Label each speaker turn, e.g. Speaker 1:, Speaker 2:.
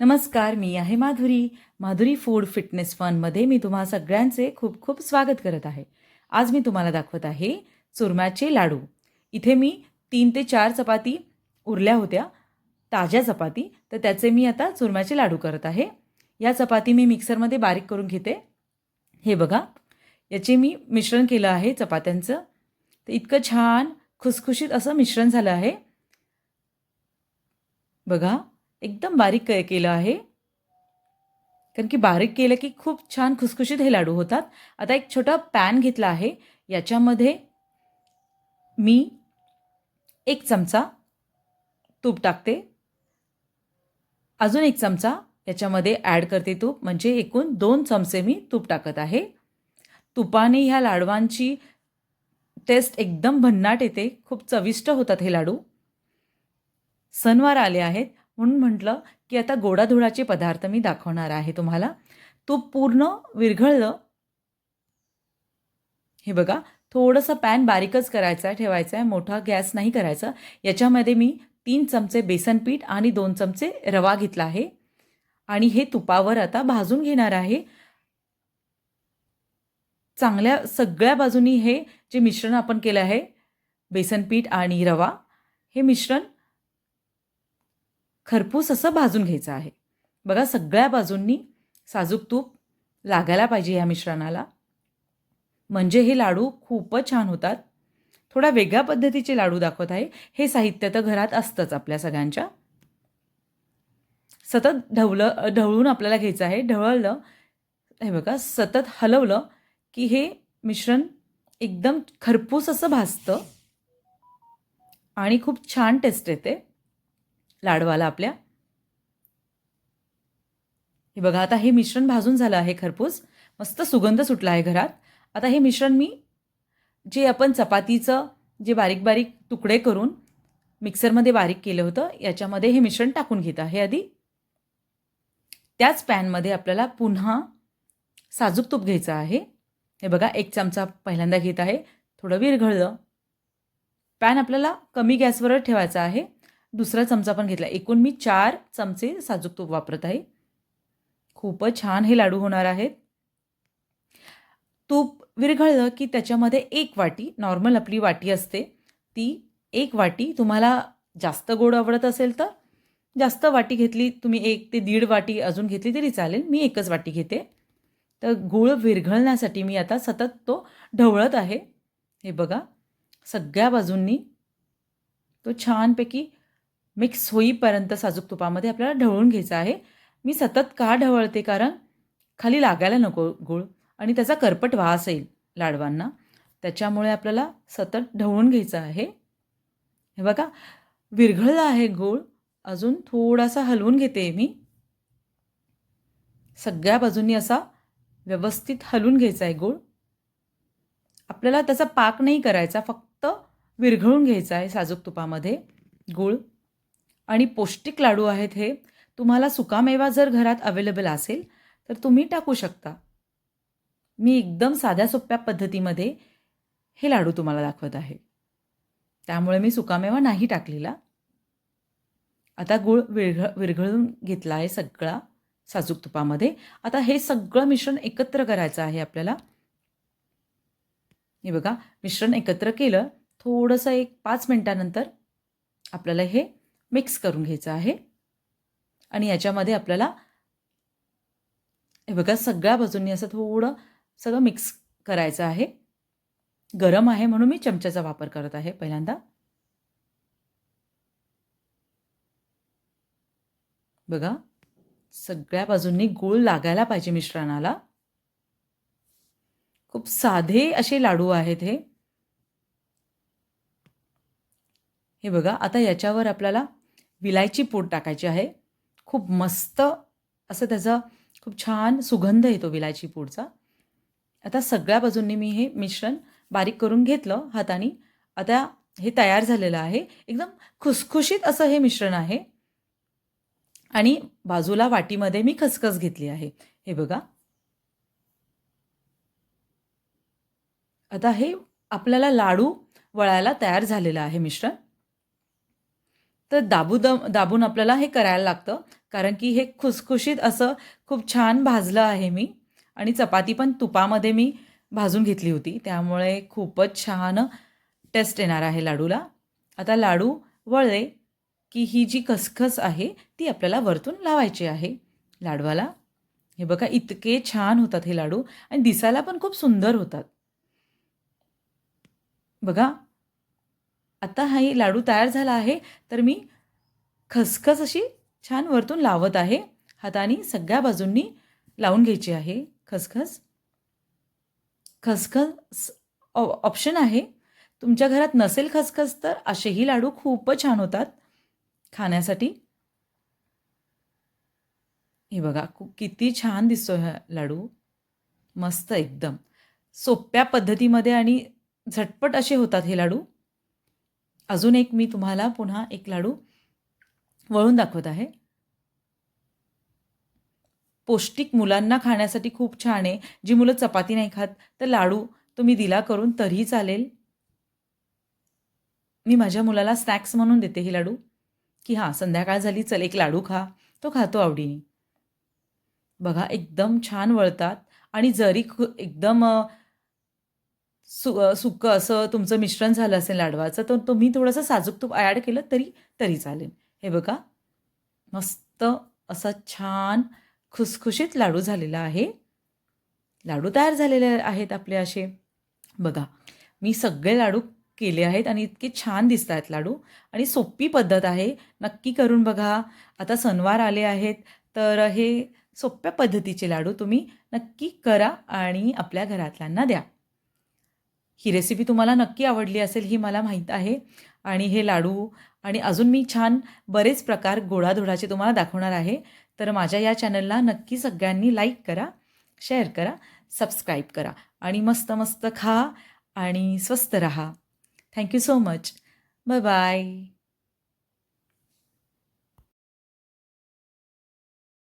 Speaker 1: नमस्कार मी आहे माधुरी. माधुरी फूड फिटनेस फनमध्ये मी तुम्हा सगळ्यांचे खूप खूप स्वागत करत आहे. आज मी तुम्हाला दाखवत आहे चुरम्याचे लाडू. इथे मी तीन ते चार चपाती उरल्या होत्या ताज्या चपाती. तर त्याचे मी आता चुरम्याचे लाडू करत आहे. या चपाती मी मिक्सरमध्ये बारीक करून घेते. हे बघा याचे मी मिश्रण केलं आहे चपात्यांचं. तर इतकं छान खुसखुशीत असं मिश्रण झालं आहे. बघा एकदम बारीक केलं आहे. कारण की बारीक केलं की खूप छान खुसखुशीत हे लाडू होतात. आता एक छोटा पॅन घेतला आहे. याच्यामध्ये मी एक चमचा तूप टाकते. अजून एक चमचा याच्यामध्ये ॲड करते तूप. म्हणजे एकूण दोन चमचे मी तूप टाकत आहे. तुपाने ह्या लाडवांची टेस्ट एकदम भन्नाट येते. खूप चविष्ट होतात हे लाडू. सणवार आले आहेत. म्हणून म्हटलं की आता गोडाधुडाचे पदार्थ मी दाखवणार आहे तुम्हाला. तूप पूर्ण विरघळलं. हे बघा थोडंसं पॅन बारीकच करायचं आहे ठेवायचं आहे मोठा गॅस नाही करायचा. याच्यामध्ये मी तीन चमचे बेसन पीठ आणि दोन चमचे रवा घेतला आहे. आणि हे तुपावर आता भाजून घेणार आहे. चांगल्या सगळ्या बाजूनी हे जे मिश्रण आपण केलं आहे बेसन पीठ आणि रवा हे मिश्रण खरपूस असं भाजून घ्यायचं आहे. बघा सगळ्या बाजूंनी साजूक तूप लागायला पाहिजे या मिश्रणाला. म्हणजे हे लाडू खूपच छान होतात. थोडा वेगळ्या पद्धतीचे लाडू दाखवत आहे. हे साहित्य तर घरात असतंच आपल्या सगळ्यांच्या. सतत ढवलं ढवळून आपल्याला घ्यायचं आहे. ढवळलं हे बघा सतत हलवलं की हे मिश्रण एकदम खरपूस असं भाजतं आणि खूप छान टेस्ट येते. लाडवाला आपल्या. हे बघा आता हे मिश्रण भाजून झालं आहे खरपूस. मस्त सुगंध सुटला आहे घरात. आता हे मिश्रण मी जे आपण चपातीचं जे बारीक बारीक तुकडे करून मिक्सरमध्ये बारीक केलं होतं याच्यामध्ये हे मिश्रण टाकून घेत आहे आधी. त्याच पॅनमध्ये आपल्याला पुन्हा साजूक तूप घ्यायचं आहे. हे बघा एक चमचा पहिल्यांदा घेत आहे. थोडं विरघळलं. पॅन आपल्याला कमी गॅसवर ठेवायचा आहे. दुसरा चमचा पण घेतला. एकूण मी चार चमचे साजूक तूप वापरत आहे. खूपच छान हे लाडू होणार आहेत. तूप विरघळलं की त्याच्यामध्ये एक वाटी नॉर्मल आपली वाटी असते ती एक वाटी तुम्हाला जास्त गोड आवडत असेल तर जास्त वाटी घेतली तुम्ही एक ते दीड वाटी अजून घेतली तरी चालेल मी एकच वाटी घेते. तर गूळ विरघळण्यासाठी मी आता सतत तो ढवळत आहे. हे बघा सगळ्या बाजूंनी तो छानपैकी मिक्स होईपर्यंत साजूक तुपामध्ये आपल्याला ढवळून घ्यायचं आहे. मी सतत का ढवळते? कारण खाली लागायला नको गूळ आणि त्याचा करपट वास येईल लाडवांना. त्याच्यामुळे आपल्याला सतत ढवळून घ्यायचं आहे. हे बघा विरघळला आहे गूळ. अजून थोडासा हलवून घेते मी. सगळ्या बाजूंनी असा व्यवस्थित हलवून घ्यायचा आहे गूळ. आपल्याला त्याचा पाक नाही करायचा फक्त विरघळून घ्यायचा आहे साजूक तुपामध्ये गूळ. आणि पौष्टिक लाडू आहेत हे तुम्हाला सुकामेवा जर घरात अवेलेबल असेल तर तुम्ही टाकू शकता. मी एकदम साध्या सोप्या पद्धतीमध्ये हे लाडू तुम्हाला दाखवत आहे. त्यामुळे मी सुकामेवा नाही टाकलेला. आता गूळ विरघ विरघळून घेतला आहे सगळा साजूक तुपामध्ये. आता हे सगळं मिश्रण एकत्र करायचं आहे आपल्याला. हे बघा मिश्रण एकत्र केलं थोडंसं एक पाच मिनटानंतर आपल्याला हे मिक्स करून घ्यायचं आहे. आणि याच्यामध्ये आपल्याला हे बघा सगळ्या बाजूंनी असं थोडं सगळं मिक्स करायचं आहे. गरम आहे म्हणून मी चमच्याचा वापर करत आहे पहिल्यांदा. बघा सगळ्या बाजूंनी गूळ लागायला पाहिजे मिश्रणाला. खूप साधे असे लाडू आहेत हे. हे बघा आता याच्यावर आपल्याला विलायची पूड टाकायची आहे. खूप मस्त असं त्याचा खूप छान सुगंध येतो विलायची पूडचा आता सगळ्या बाजूंनी मी हे मिश्रण बारीक करून घेतलं हाताने. आता हे तयार झालेलं आहे. एकदम खुसखुशीत असं हे मिश्रण आहे. आणि बाजूला वाटीमध्ये मी खसखस घेतली आहे. हे बघा. आता हे आपल्याला लाडू वळायला तयार झालेलं आहे मिश्रण. तर दाबू दम दाबून आपल्याला हे करायला लागतं. कारण की हे खुसखुशीत असं खूप छान भाजलं आहे मी. आणि चपाती पण तुपामध्ये मी भाजून घेतली होती. त्यामुळे खूपच छान टेस्ट येणार आहे लाडूला. आता लाडू वळले की ही जी खसखस आहे ती आपल्याला वरतून लावायची आहे. लाडवाला. हे बघा इतके छान होतात हे लाडू. आणि दिसायला पण खूप सुंदर होतात. बघा आता हा लाडू तयार झाला आहे तर मी खसखस अशी छान वरतून लावत आहे. हाताने सगळ्या बाजूंनी लावून घ्यायची आहे. खसखस. खसखस ऑप्शन आहे. तुमच्या घरात नसेल खसखस तर असेही लाडू खूपच छान होतात खाण्यासाठी. हे बघा खूप किती छान दिसतो हा लाडू. मस्त एकदम. सोप्या पद्धतीमध्ये आणि झटपट असे होतात हे लाडू. अजून एक मी तुम्हाला पुन्हा एक लाडू वळून दाखवत आहे. पौष्टिक मुलांना खाण्यासाठी खूप छान आहे. जी मुलं चपाती नाही खात तर लाडू तुम्ही दिला करून तरीही चालेल. मी माझ्या मुलाला स्नॅक्स म्हणून देते हे लाडू. की हां संध्याकाळ झाली चल एक लाडू खा. तो खातो आवडीने. बघा एकदम छान वळतात. आणि जरी खू एकदम सु सुकं असं तुमचं मिश्रण झालं असेल लाडवाचं तर तुम्ही थोडंसं साजूक तूप ॲड केलं तरी तरी चालेल. हे बघा मस्त असा छान खुसखुशीत लाडू झालेला आहे. लाडू तयार झालेले आहेत आपले असे. बघा मी सगळे लाडू केले आहेत आणि इतके छान दिसत आहेत लाडू. आणि सोपी पद्धत आहे. नक्की करून बघा. आता सणवार आले आहेत तर हे सोप्या पद्धतीचे लाडू तुम्ही नक्की करा आणि आपल्या घरातल्यांना द्या. ही रेसिपी तुम्हाला नक्की आवडली असेल ही मला माहीत आहे. आणि हे लाडू आणि अजून मी छान बरेच प्रकार गोडाधोडाचे तुम्हाला दाखवणार आहे. तर माझ्या या चॅनलला नक्की सगळ्यांनी लाईक करा शेअर करा सबस्क्राईब करा आणि मस्त मस्त खा आणि स्वस्त रहा. Thank you so much bye bye